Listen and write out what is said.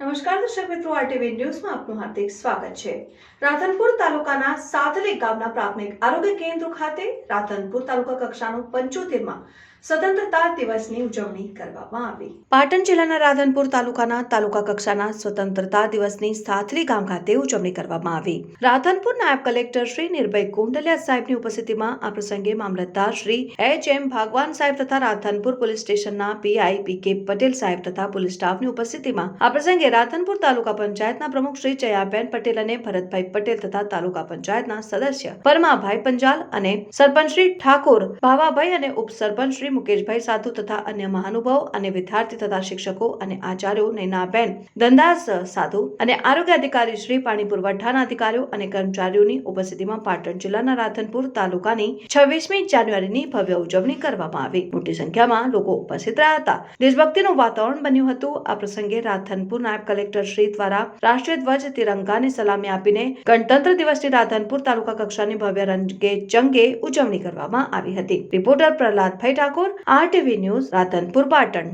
નમસ્કાર દર્શક મિત્રો આરટીવી ન્યૂઝમાં આપનું હાર્દિક સ્વાગત છે. રાધનપુર તાલુકાના સાતલી ગામના પ્રાથમિક આરોગ્ય કેન્દ્ર ખાતે રાધનપુર તાલુકા કક્ષાનો પંચોતેરમાં સ્વતંત્રતા દિવસની ઉજવણી કરવામાં આવી. પાટણ જિલ્લાના રાધનપુર તાલુકાના તાલુકા કક્ષાના સ્વતંત્રતા દિવસની સાથલી ગામ ખાતે ઉજવણી કરવામાં આવી. રાધનપુર નાયબ કલેક્ટર શ્રી નિર્ભય કુંડલિયા સાહેબની ઉપસ્થિતિમાં આ પ્રસંગે મામલતદાર શ્રી એચ એમ ભાગવાન સાહેબ તથા રાધનપુર પોલીસ સ્ટેશનના પીઆઈ પી કે પટેલ સાહેબ તથા પોલીસ સ્ટાફની ઉપસ્થિતિમાં આ પ્રસંગે રાધનપુર તાલુકા પંચાયતના પ્રમુખ શ્રી જયાબેન પટેલ અને ભરતભાઈ પટેલ તથા તાલુકા પંચાયતના સદસ્ય પરમાભાઈ પંજાલ અને સરપંચ શ્રી ઠાકોર, ભાવાભાઈ અને ઉપસરપંચ શ્રી મુકેશભાઈ સાધુ તથા અન્ય મહાનુભાવો અને વિદ્યાર્થી તથા શિક્ષકો અને આચાર્યો નૈનાબેન ધંધાસ સાધુ અને આરોગ્ય અધિકારી શ્રી પાણી પુરવઠાના અધિકારીઓ અને કર્મચારીઓની ઉપસ્થિતિમાં પાટણ જિલ્લાના રાધનપુર તાલુકાની છવ્વીસમી જાન્યુઆરીની ભવ્ય ઉજવણી કરવામાં આવી. મોટી સંખ્યામાં લોકો ઉપસ્થિત રહ્યા હતા. દેશભક્તિનું વાતાવરણ બન્યું હતું. આ પ્રસંગે રાધનપુર નાયબ કલેક્ટર શ્રી દ્વારા રાષ્ટ્રીય ધ્વજ તિરંગાને સલામી આપીને ગણતંત્ર દિવસની રાધનપુર તાલુકા કક્ષાની ભવ્ય રંગે ચંગે ઉજવણી કરવામાં આવી હતી. Reporter Prahladbhai Thakor, RTV news, Radhanpur, Patan.